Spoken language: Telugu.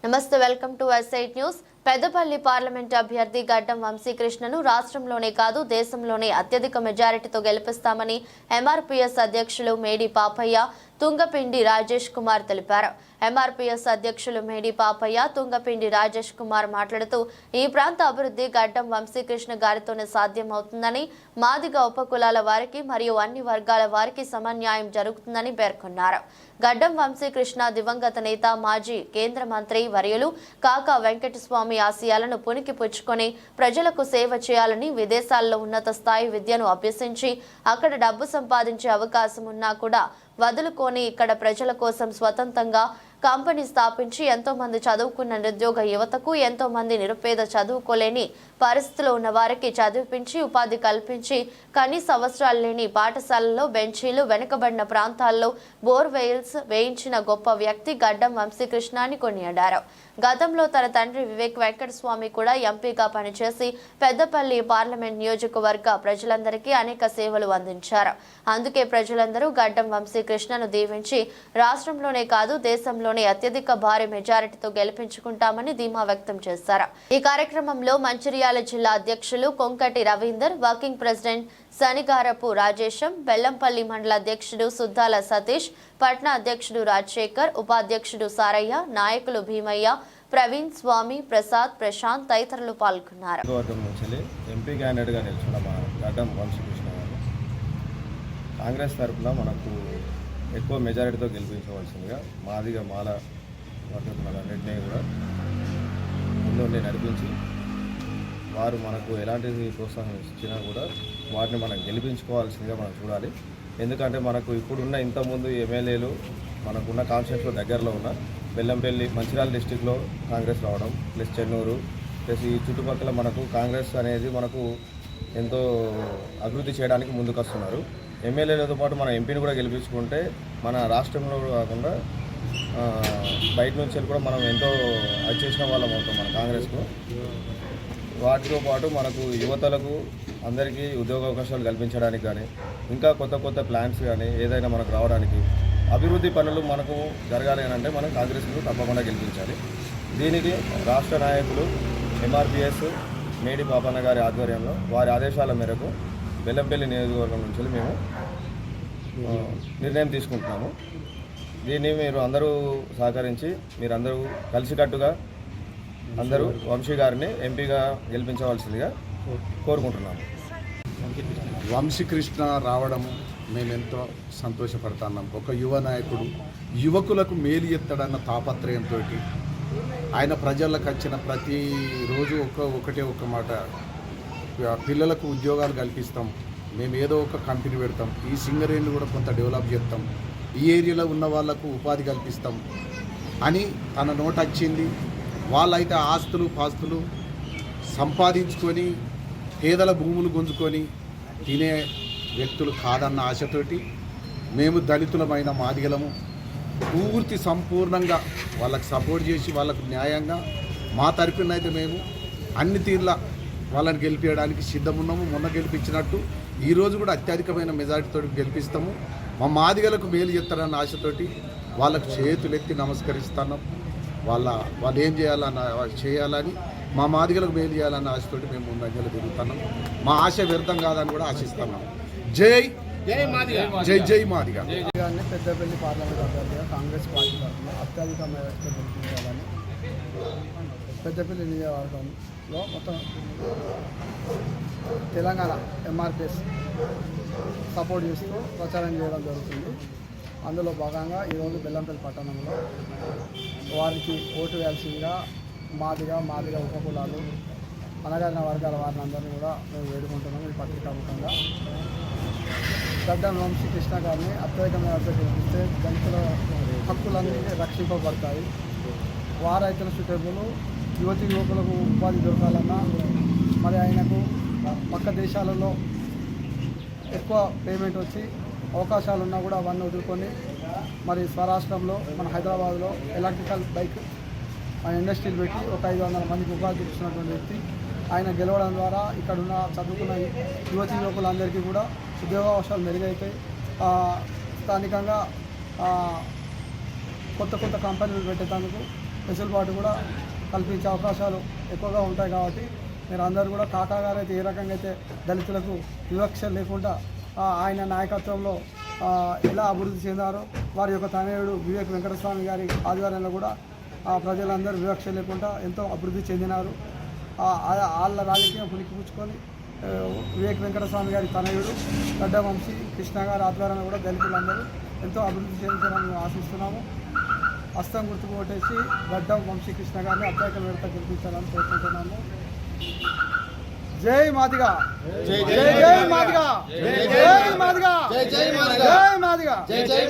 నమస్తే welcome to ఎస్ఐట్ news Peddapalli parliament అభ్యర్థి గడ్డం వంశీకృష్ణను రాష్ట్రంలోనే కాదు దేశంలోనే అత్యధిక మెజారిటీతో గెలిపిస్తామని ఎంఆర్పీఎస్ అధ్యక్షులు మేడి పాపయ్య తుంగపిండి రాజేష్ కుమార్ తెలిపారు. ఎంఆర్పీఎస్ అధ్యక్షులు మేడి పాపయ్య తుంగపిండి రాజేష్ కుమార్ మాట్లాడుతూ ఈ ప్రాంత అభివృద్ధి గడ్డం వంశీకృష్ణ గారితోనే సాధ్యమవుతుందని మాదిగ ఉపకులాల వారికి మరియు అన్ని వర్గాల వారికి సమన్యాయం జరుగుతుందని పేర్కొన్నారు. గడ్డం వంశీకృష్ణ దివంగత నేత మాజీ కేంద్ర మంత్రి వర్యులు కాకా వెంకటస్వామి ఆశయాలను పునికి పుచ్చుకొని ప్రజలకు సేవ చేయాలని విదేశాల్లో ఉన్నత స్థాయి విద్యను అభ్యసించి అక్కడ డబ్బు సంపాదించే అవకాశం ఉన్నా కూడా వదులుకొని ఇక్కడ ప్రజల కోసం స్వతంత్రంగా కంపెనీ స్థాపించి ఎంతో మంది చదువుకున్న నిరుద్యోగ యువతకు ఎంతో మంది నిరుపేద చదువుకోలేని పరిస్థితిలో ఉన్న వారికి చదివించి ఉపాధి కల్పించి కనీస అవసరాలు లేని పాఠశాలల్లో బెంచీలు వెనుకబడిన ప్రాంతాల్లో బోర్వెయిల్స్ వేయించిన గొప్ప వ్యక్తి గడ్డం వంశీకృష్ణ అని కొనియాడారు. గతంలో తన తండ్రి వివేక్ వెంకట స్వామి కూడా ఎంపీగా పనిచేసి పెద్దపల్లి పార్లమెంట్ నియోజకవర్గ ప్రజలందరికీ అనేక సేవలు అందించారు. అందుకే ప్రజలందరూ గడ్డం వంశీకృష్ణను దీవించి రాష్ట్రంలోనే కాదు దేశంలోనే అత్యధిక భారీ మెజారిటీతో గెలిపించుకుంటామని ధీమా వ్యక్తం చేశారు. ఈ కార్యక్రమంలో మంచిర్యాల జిల్లా అధ్యక్షులు కొంకటి రవీందర్ వర్కింగ్ ప్రెసిడెంట్ శనిగారపు రాజేశం బెల్లంపల్లి మండల అధ్యక్షుడు సుద్దాల సతీష్ పట్నా అధ్యక్షుడు రాజశేఖర్ ఉపాధ్యక్షుడు సారయ్య నాయకులు భీమయ్య ప్రవీణ్ స్వామి ప్రసాద్ ప్రశాంత్ తదితరులు పాల్గొన్నారు. ఎంపీ క్యాండిడేట్గా నిల్చున్న మా గడ్డం వంశీకృష్ణ గారు కాంగ్రెస్ తరఫున మనకు ఎక్కువ మెజారిటీతో గెలిపించవలసిందిగా మాదిగా మాల వర్గకులన్నింటినీ కూడా ముందుండి నడిపించి వారు మనకు ఎలాంటి ప్రోత్సాహం ఇచ్చినా కూడా వాటిని మనం గెలిపించుకోవాల్సిందిగా మనం చూడాలి. ఎందుకంటే మనకు ఇప్పుడున్న ఇంతకుముందు ఎమ్మెల్యేలు మనకున్న కాన్స్టిట్యూన్స్లో దగ్గరలో ఉన్న బెల్లంపల్లి మంచిర్యాల డిస్టిక్లో కాంగ్రెస్ రావడం ప్లస్ చెన్నూరు ప్లస్ ఈ చుట్టుపక్కల మనకు కాంగ్రెస్ అనేది మనకు ఎంతో అభివృద్ధి చేయడానికి ముందుకు వస్తున్నారు ఎమ్మెల్యేలతో పాటు మన ఎంపీని కూడా గెలిపించుకుంటే మన రాష్ట్రంలో కాకుండా బయట నుంచి కూడా మనం ఎంతో అది చేసిన వాళ్ళం అవుతాం మన కాంగ్రెస్కు. వాటితో పాటు మనకు యువతలకు అందరికీ ఉద్యోగ అవకాశాలు కల్పించడానికి కానీ ఇంకా కొత్త కొత్త ప్లాన్స్ కానీ ఏదైనా మనకు రావడానికి అభివృద్ధి పనులు మనకు జరగాలి అని అంటే మనం కాంగ్రెస్ను తప్పకుండా గెలిపించాలి. దీనికి రాష్ట్ర నాయకులు ఎంఆర్పిఎస్ మేడి పాపన్న గారి ఆధ్వర్యంలో వారి ఆదేశాల మేరకు బెల్లంపల్లి నియోజకవర్గం నుంచి మేము నిర్ణయం తీసుకుంటున్నాము. దీన్ని మీరు అందరూ సహకరించి మీరందరూ కలిసికట్టుగా అందరూ వంశీ గారిని ఎంపీగా గెలిపించవలసిందిగా కోరుకుంటున్నాము. వంశీకృష్ణ రావడము మేమెంతో సంతోషపడుతున్నాం. ఒక యువ నాయకుడు యువకులకు మేలు ఎత్తడన్న తాపత్రయంతో ఆయన ప్రజలకు వచ్చిన ప్రతిరోజు ఒక ఒకటే ఒక మాట. పిల్లలకు ఉద్యోగాలు కల్పిస్తాం. మేము ఏదో ఒక కంపెనీ పెడతాం. ఈ సింగరేణిని కూడా కొంత డెవలప్ చేస్తాం. ఈ ఏరియాలో ఉన్న వాళ్ళకు ఉపాధి కల్పిస్తాం అని తన నోట వచ్చింది వాళ్ళైతే ఆస్తులు పాస్తులు సంపాదించుకొని పేదల భూములు గుంజుకొని తినే వ్యక్తులు కాదన్న ఆశతోటి మేము దళితులమైన మాదిగలము. పూర్తి సంపూర్ణంగా వాళ్ళకి సపోర్ట్ చేసి వాళ్ళకు న్యాయంగా మా తరఫున అయితే మేము అన్ని తీర్ల వాళ్ళని గెలిపించడానికి సిద్ధమున్నాము. మొన్న గెలిపించినట్టు ఈరోజు కూడా అత్యధికమైన మెజారిటీతో గెలిపిస్తాము. మా మాదిగలకు మేలు చేస్తారన్న ఆశతోటి వాళ్ళకు చేతులెత్తి నమస్కరిస్తున్నాం. వాళ్ళ వాళ్ళు ఏం చేయాలన్న చేయాలని మా మాదిగలకు మేలు చేయాలన్న ఆశతోటి మేము ముందంజలు తిరుగుతున్నాం. మా ఆశ వ్యర్థం కాదని కూడా ఆశిస్తున్నాం. జై జై మాదిగ. జై జై మాదిగ. పెద్దపల్లి పార్లమెంట్ అభ్యర్థిగా కాంగ్రెస్ పార్టీ తరఫున అత్యధిక మేరకు గెలిపించాలని పెద్దపల్లి నియోజకవర్గంలో మొత్తం తెలంగాణ ఎంఆర్పిఎస్ సపోర్ట్ చేస్తూ ప్రచారం చేయడం జరుగుతుంది. అందులో భాగంగా ఈరోజు బెల్లంపల్లి పట్టణంలో వారికి ఓటు వేయాల్సిందిగా మాదిగా మాదిగా ఉపకులాలు అనగారిన వర్గాల వారిని అందరినీ కూడా మేము వేడుకుంటున్నాము ఈ పత్రికాముఖంగా గడ్డం వంశీ కృష్ణ గారిని అత్యధికమైన అభ్యర్థిస్తే దళితుల హక్కులన్నీ రక్షింపబడతాయి. వారైతుల సుటేబులు యువతి యువకులకు ఉపాధి దొరకాలన్నా మరి ఆయనకు పక్క దేశాలలో ఎక్కువ పేమెంట్ వచ్చి అవకాశాలు ఉన్నా కూడా అవన్నీ వదులుకొని మరి స్వరాష్ట్రంలో మన హైదరాబాద్లో ఎలక్ట్రికల్ బైక్ మన ఇండస్ట్రీలు పెట్టి ఒక ఐదు వందల మందికి ఉపాధి ఇచ్చినటువంటి వ్యక్తి. ఆయన గెలవడం ద్వారా ఇక్కడ ఉన్న చదువుకున్న యువతి యువకులందరికీ కూడా ఉద్యోగావకాశాలు మెరుగైతాయి స్థానికంగా కొత్త కొత్త కంపెనీలు పెట్టేందుకు వెసులుబాటు కూడా కల్పించే అవకాశాలు ఎక్కువగా ఉంటాయి కాబట్టి మీరు అందరూ కూడా కాకా గారు అయితే ఏ రకంగా అయితే దళితులకు వివక్ష లేకుండా ఆయన నాయకత్వంలో ఎలా అభివృద్ధి చెందారో వారి యొక్క తనయుడు వివేక్ వెంకటస్వామి గారి ఆధ్వర్యంలో కూడా ప్రజలందరూ వివక్ష లేకుండా ఎంతో అభివృద్ధి చెందినారు. ఆ, వాళ్ళ రాజకీయం పులికిపుచ్చుకొని వివేక్ వెంకటస్వామి గారి తనయుడు గడ్డ వంశీ కృష్ణ గారి ఆధ్వర్యంలో కూడా దళితులందరూ ఎంతో అభివృద్ధి చెందుతారని మేము ఆశిస్తున్నాము. హస్తం గుర్తుకు ఓటేసి గడ్డం వంశీ కృష్ణ గారిని అత్యాక విడత గెలిపించాలని కోరుకుంటున్నాము. జై మాదిగా. జై జై మాదిగా. జై మాదిగా. జై మాదిగా.